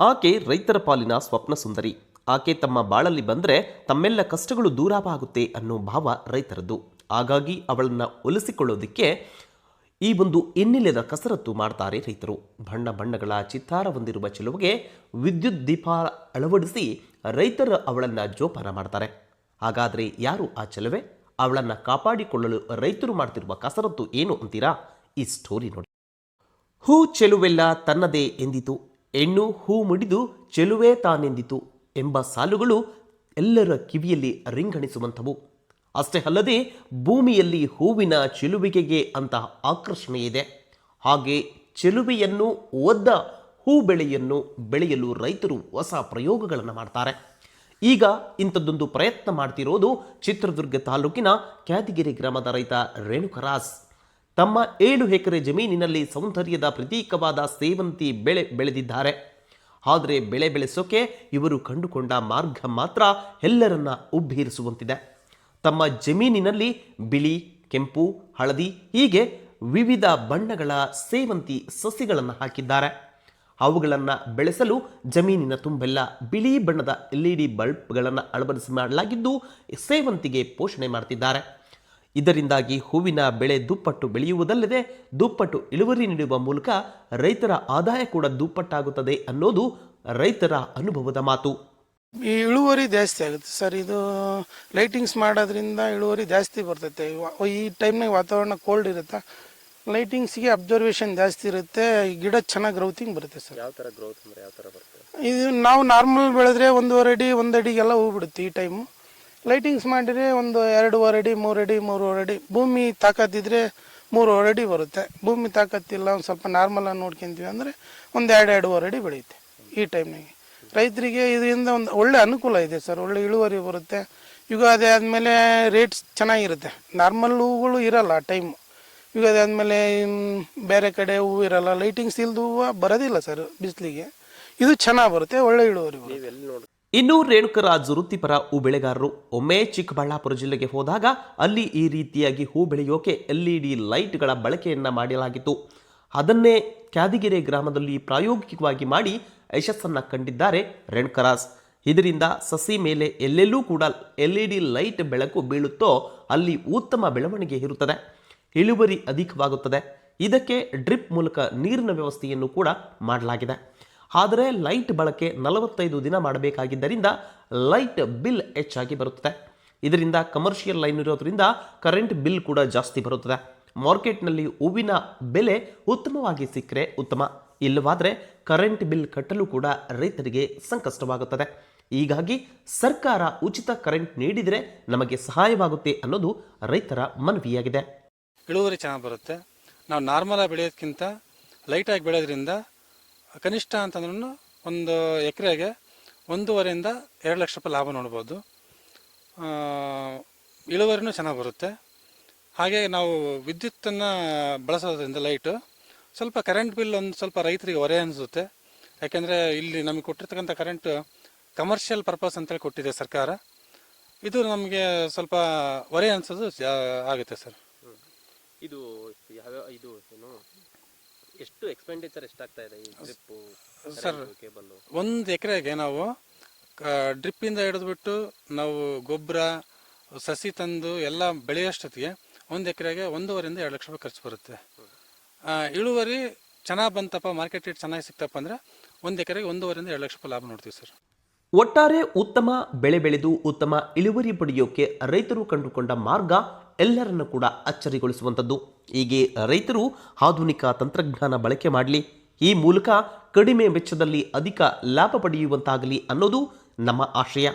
ಆಕೆ ರೈತರ ಪಾಲಿನ ಸ್ವಪ್ನ ಸುಂದರಿ. ಆಕೆ ತಮ್ಮ ಬಾಳಲ್ಲಿ ಬಂದರೆ ತಮ್ಮೆಲ್ಲ ಕಷ್ಟಗಳು ದೂರವಾಗುತ್ತೆ ಅನ್ನೋ ಭಾವ ರೈತರದ್ದು. ಹಾಗಾಗಿ ಅವಳನ್ನು ಒಲಿಸಿಕೊಳ್ಳೋದಕ್ಕೆ ಈ ಒಂದು ಇನ್ನಿಲ್ಲದ ಕಸರತ್ತು ಮಾಡ್ತಾರೆ ರೈತರು. ಬಣ್ಣ ಬಣ್ಣಗಳ ಚಿತ್ತಾರ ಹೊಂದಿರುವ ಚೆಲುವಿಗೆ ವಿದ್ಯುತ್ ದೀಪ ಅಳವಡಿಸಿ ರೈತರು ಅವಳನ್ನು ಜೋಪಾನ ಮಾಡ್ತಾರೆ. ಹಾಗಾದರೆ ಯಾರು ಆ ಚೆಲುವೆ? ಅವಳನ್ನು ಕಾಪಾಡಿಕೊಳ್ಳಲು ರೈತರು ಮಾಡ್ತಿರುವ ಕಸರತ್ತು ಏನು ಅಂತೀರಾ? ಈ ಸ್ಟೋರಿ ನೋಡಿ. ಹೂ ಚೆಲುವೆಲ್ಲ ತನ್ನದೇ ಎಂದಿತು. ಹೆಣ್ಣು ಹೂ ಮುಡಿದು ಚೆಲುವೆ ತಾನೆಂದಿತು ಎಂಬ ಸಾಲುಗಳು ಎಲ್ಲರ ಕಿವಿಯಲ್ಲಿ ರಿಂಗಣಿಸುವಂಥವು. ಅಷ್ಟೇ ಅಲ್ಲದೆ ಭೂಮಿಯಲ್ಲಿ ಹೂವಿನ ಚೆಲುವಿಗೆಗೆ ಅಂತ ಆಕರ್ಷಣೆ ಇದೆ ಹಾಗೆ ಚೆಲುವೆಯನ್ನು ಒದ್ದ ಹೂ ಬೆಳೆಯನ್ನು ಬೆಳೆಯಲು ರೈತರು ಹೊಸ ಪ್ರಯೋಗಗಳನ್ನು ಮಾಡ್ತಾರೆ. ಈಗ ಇಂಥದ್ದೊಂದು ಪ್ರಯತ್ನ ಮಾಡ್ತಿರೋದು ಚಿತ್ರದುರ್ಗ ತಾಲೂಕಿನ ಕ್ಯಾದಿಗೆರೆ ಗ್ರಾಮದ ರೈತ ರೇಣುಕರಾಸ್ ತಮ್ಮ ಏಳು ಎಕರೆ ಜಮೀನಿನಲ್ಲಿ ಸೌಂದರ್ಯದ ಪ್ರತೀಕವಾದ ಸೇವಂತಿ ಬೆಳೆ ಬೆಳೆದಿದ್ದಾರೆ. ಆದರೆ ಬೆಳೆ ಬೆಳೆಸೋಕೆ ಇವರು ಕಂಡುಕೊಂಡ ಮಾರ್ಗ ಮಾತ್ರ ಎಲ್ಲರನ್ನ ಉಬ್ಬೀರಿಸುವಂತಿದೆ. ತಮ್ಮ ಜಮೀನಿನಲ್ಲಿ ಬಿಳಿ, ಕೆಂಪು, ಹಳದಿ ಹೀಗೆ ವಿವಿಧ ಬಣ್ಣಗಳ ಸೇವಂತಿ ಸಸಿಗಳನ್ನು ಹಾಕಿದ್ದಾರೆ. ಅವುಗಳನ್ನು ಬೆಳೆಸಲು ಜಮೀನಿನ ತುಂಬೆಲ್ಲ ಬಿಳಿ ಬಣ್ಣದ ಎಲ್ ಇ ಡಿ ಬಲ್ಬ್ಗಳನ್ನು ಅಳವಡಿಸಿ ಮಾಡಲಾಗಿದ್ದು ಸೇವಂತಿಗೆ ಪೋಷಣೆ ಮಾಡ್ತಿದ್ದಾರೆ. ಇದರಿಂದಾಗಿ ಹೂವಿನ ಬೆಳೆ ದುಪ್ಪಟ್ಟು ಬೆಳೆಯುವುದಲ್ಲದೆ ದುಪ್ಪಟ್ಟು ಇಳುವರಿ ನೀಡುವ ಮೂಲಕ ರೈತರ ಆದಾಯ ಕೂಡ ದುಪ್ಪಟ್ಟಾಗುತ್ತದೆ ಅನ್ನೋದು ರೈತರ ಅನುಭವದ ಮಾತು. ಈ ಇಳುವರಿ ಜಾಸ್ತಿ ಆಗುತ್ತೆ ಸರ್. ಇದು ಲೈಟಿಂಗ್ಸ್ ಮಾಡೋದ್ರಿಂದ ಇಳುವರಿ ಜಾಸ್ತಿ ಬರ್ತೈತೆ. ಇವ- ಈ ಟೈಮ್ನಾಗ ವಾತಾವರಣ ಕೋಲ್ಡ್ ಇರುತ್ತೆ? ಲೈಟಿಂಗ್ಸ್ಗೆ ಅಬ್ಸರ್ವೇಷನ್ ಜಾಸ್ತಿ ಇರುತ್ತೆ. ಗಿಡ ಚೆನ್ನಾಗಿ ಗ್ರೌತಿಂಗ್ ಬರುತ್ತೆ ಸರ್. ಯಾವ ಥರ ಗ್ರೋತ್ ಅಂದರೆ ಯಾವ ಥರ ಬರುತ್ತೆ? ಇದು ನಾವು ನಾರ್ಮಲ್ ಬೆಳೆದ್ರೆ ಒಂದೂವರೆ ಅಡಿ ಒಂದು ಅಡಿಗೆಲ್ಲ ಹೂ ಬಿಡುತ್ತೆ ಈ ಟೈಮು ಲೈಟಿಂಗ್ಸ್ ಮಾಡಿದ್ರೆ ಒಂದು ಎರಡೂವರೆ ಅಡಿ, ಮೂರು ಅಡಿ ಮೂರುವರೆ ಅಡಿ. ಭೂಮಿ ತಾಕತ್ತಿದ್ರೆ ಮೂರುವರೆ ಅಡಿ ಬರುತ್ತೆ. ಭೂಮಿ ತಾಕತ್ತಿಲ್ಲ ಒಂದು ಸ್ವಲ್ಪ ನಾರ್ಮಲಾಗಿ ನೋಡ್ಕೊಂತೀವಿ ಅಂದರೆ ಒಂದು ಎರಡು, ಎರಡೂವರೆ ಅಡಿ ಬೆಳೆಯುತ್ತೆ ಈ ಟೈಮ್ನಾಗೆ ರೈತರಿಗೆ ಇದರಿಂದ ಒಂದು ಒಳ್ಳೆ ಅನುಕೂಲ ಇದೆ ಸರ್. ಒಳ್ಳೆ ಇಳುವರಿ ಬರುತ್ತೆ. ಯುಗಾದಿ ಆದಮೇಲೆ ರೇಟ್ಸ್ ಚೆನ್ನಾಗಿರುತ್ತೆ. ನಾರ್ಮಲ್ ಹೂಗಳು ಇರಲ್ಲ ಆ ಟೈಮು ಯುಗಾದಿ ಆದಮೇಲೆ ಬೇರೆ ಕಡೆ ಹೂವು ಇರಲ್ಲ. ಲೈಟಿಂಗ್ಸ್ ಇಲ್ದು ಹೂವು ಬರೋದಿಲ್ಲ ಸರ್ ಬಿಸಿಲಿಗೆ. ಇದು ಚೆನ್ನಾಗಿ ಬರುತ್ತೆ, ಒಳ್ಳೆ ಇಳುವರಿ ಬರುತ್ತೆ. ಇನ್ನು ರೇಣುಕರಾಜ್ ವೃತ್ತಿಪರ ಹೂ ಬೆಳೆಗಾರರು. ಒಮ್ಮೆ ಚಿಕ್ಕಬಳ್ಳಾಪುರ ಜಿಲ್ಲೆಗೆ ಹೋದಾಗ ಅಲ್ಲಿ ಈ ರೀತಿಯಾಗಿ ಹೂ ಬೆಳೆಯೋಕೆ ಎಲ್ ಇ ಡಿ ಲೈಟ್ಗಳ ಬಳಕೆಯನ್ನು ಮಾಡಲಾಗಿತ್ತು. ಅದನ್ನೇ ಕ್ಯಾದಿಗೆರೆ ಗ್ರಾಮದಲ್ಲಿ ಪ್ರಾಯೋಗಿಕವಾಗಿ ಮಾಡಿ ಯಶಸ್ಸನ್ನು ಕಂಡಿದ್ದಾರೆ ರೇಣುಕರಾಜ್ ಇದರಿಂದ ಸಸಿ ಮೇಲೆ ಎಲ್ಲೆಲ್ಲೂ ಕೂಡ ಎಲ್ ಇ ಡಿ ಲೈಟ್ ಬೆಳಕು ಬೀಳುತ್ತೋ ಅಲ್ಲಿ ಉತ್ತಮ ಬೆಳವಣಿಗೆ ಇರುತ್ತದೆ. ಇಳುವರಿ ಅಧಿಕವಾಗುತ್ತದೆ. ಇದಕ್ಕೆ ಡ್ರಿಪ್ ಮೂಲಕ ನೀರಿನ ವ್ಯವಸ್ಥೆಯನ್ನು ಕೂಡ ಮಾಡಲಾಗಿದೆ. ಆದರೆ ಲೈಟ್ ಬಳಕೆ ನಲವತ್ತೈದು ದಿನ ಮಾಡಬೇಕಾಗಿದ್ದರಿಂದ ಲೈಟ್ ಬಿಲ್ ಹೆಚ್ಚಾಗಿ ಬರುತ್ತದೆ. ಇದರಿಂದ ಕಮರ್ಷಿಯಲ್ ಲೈನ್ ಇರೋದ್ರಿಂದ ಕರೆಂಟ್ ಬಿಲ್ ಕೂಡ ಜಾಸ್ತಿ ಬರುತ್ತದೆ. ಮಾರ್ಕೆಟ್ನಲ್ಲಿ ಹೂವಿನ ಬೆಲೆ ಉತ್ತಮವಾಗಿ ಸಿಕ್ಕರೆ ಉತ್ತಮ. ಇಲ್ಲವಾದರೆ ಕರೆಂಟ್ ಬಿಲ್ ಕಟ್ಟಲು ಕೂಡ ರೈತರಿಗೆ ಸಂಕಷ್ಟವಾಗುತ್ತದೆ. ಹೀಗಾಗಿ ಸರ್ಕಾರ ಉಚಿತ ಕರೆಂಟ್ ನೀಡಿದರೆ ನಮಗೆ ಸಹಾಯವಾಗುತ್ತೆ ಅನ್ನೋದು ರೈತರ ಮನವಿಯಾಗಿದೆ. ಇಳುವರಿ ಚೆನ್ನಾಗಿ ಬರುತ್ತೆ. ನಾವು ನಾರ್ಮಲಾಗಿ ಬೆಳೆಯೋದಕ್ಕಿಂತ ಲೈಟಾಗಿ ಬೆಳೆಯೋದ್ರಿಂದ ಕನಿಷ್ಠ ಅಂತಂದ್ರೂ ಒಂದು ಎಕರೆಗೆ ಒಂದೂವರೆಯಿಂದ ಎರಡು ಲಕ್ಷ ರೂಪಾಯಿ ಲಾಭ ನೋಡ್ಬೋದು. ಇಳುವರಿನೂ ಚೆನ್ನಾಗಿ ಬರುತ್ತೆ. ಹಾಗೆ ನಾವು ವಿದ್ಯುತ್ತನ್ನು ಬಳಸೋದ್ರಿಂದ ಲೈಟು, ಸ್ವಲ್ಪ ಕರೆಂಟ್ ಬಿಲ್ ಒಂದು ಸ್ವಲ್ಪ ರೈತರಿಗೆ ಹೊರೆ ಅನಿಸುತ್ತೆ. ಯಾಕೆಂದರೆ ಇಲ್ಲಿ ನಮಗೆ ಕೊಟ್ಟಿರ್ತಕ್ಕಂಥ ಕರೆಂಟ್ ಕಮರ್ಷಿಯಲ್ ಪರ್ಪಸ್ ಅಂತೇಳಿ ಕೊಟ್ಟಿದೆ ಸರ್ಕಾರ. ಇದು ನಮಗೆ ಸ್ವಲ್ಪ ಹೊರೆ ಅನಿಸೋದು ಆಗುತ್ತೆ ಸರ್. ಇದು ಯಾವ ಇದು ಎಷ್ಟು ಎಕ್ಸ್ಪೆಂಡಿಚರ್ ಎಷ್ಟಾಗ್ತಾ ಇದೆ ಈ ಡ್ರಿಪ್ಪು ಸರ್ ಕೇಬಲ್ಲು ಒಂದು ಎಕರೆಗೆ ನಾವು ಡ್ರಿಪ್ಪಿಂದ ಹಿಡಿದ್ಬಿಟ್ಟು ನಾವು ಗೊಬ್ಬರ ಸಸಿ ತಂದು ಎಲ್ಲ ಬೆಳೆಯೋಷ್ಟೊತ್ತಿಗೆ ಒಂದು ಎಕರೆಗೆ ಒಂದೂವರೆಯಿಂದ ಎರಡು ಲಕ್ಷ ರೂಪಾಯಿ ಖರ್ಚು ಬರುತ್ತೆ. ಇಳುವರಿ ಚೆನ್ನಾಗಿ ಬಂತಪ್ಪ ಮಾರ್ಕೆಟ್ ರೇಟ್ ಚೆನ್ನಾಗಿ ಸಿಕ್ತಪ್ಪ ಅಂದರೆ ಒಂದು ಎಕರೆಗೆ ಒಂದೂವರೆಯಿಂದ ಎರಡು ಲಕ್ಷ ರೂಪಾಯಿ ಲಾಭ ನೋಡ್ತೀವಿ ಸರ್. ಒಟ್ಟಾರೆ ಉತ್ತಮ, ಬೆಳೆ ಬೆಳೆದು ಉತ್ತಮ ಇಳುವರಿ ಪಡೆಯೋಕೆ ರೈತರು ಕಂಡುಕೊಂಡ ಮಾರ್ಗ ಎಲ್ಲರನ್ನು ಕೂಡ ಅಚ್ಚರಿಗೊಳಿಸುವಂಥದ್ದು. ಹೀಗೆ ರೈತರು ಆಧುನಿಕ ತಂತ್ರಜ್ಞಾನ ಬಳಕೆ ಮಾಡಲಿ, ಈ ಮೂಲಕ ಕಡಿಮೆ ವೆಚ್ಚದಲ್ಲಿ ಅಧಿಕ ಲಾಭ ಪಡೆಯುವಂತಾಗಲಿ ಅನ್ನೋದು ನಮ್ಮ ಆಶಯ.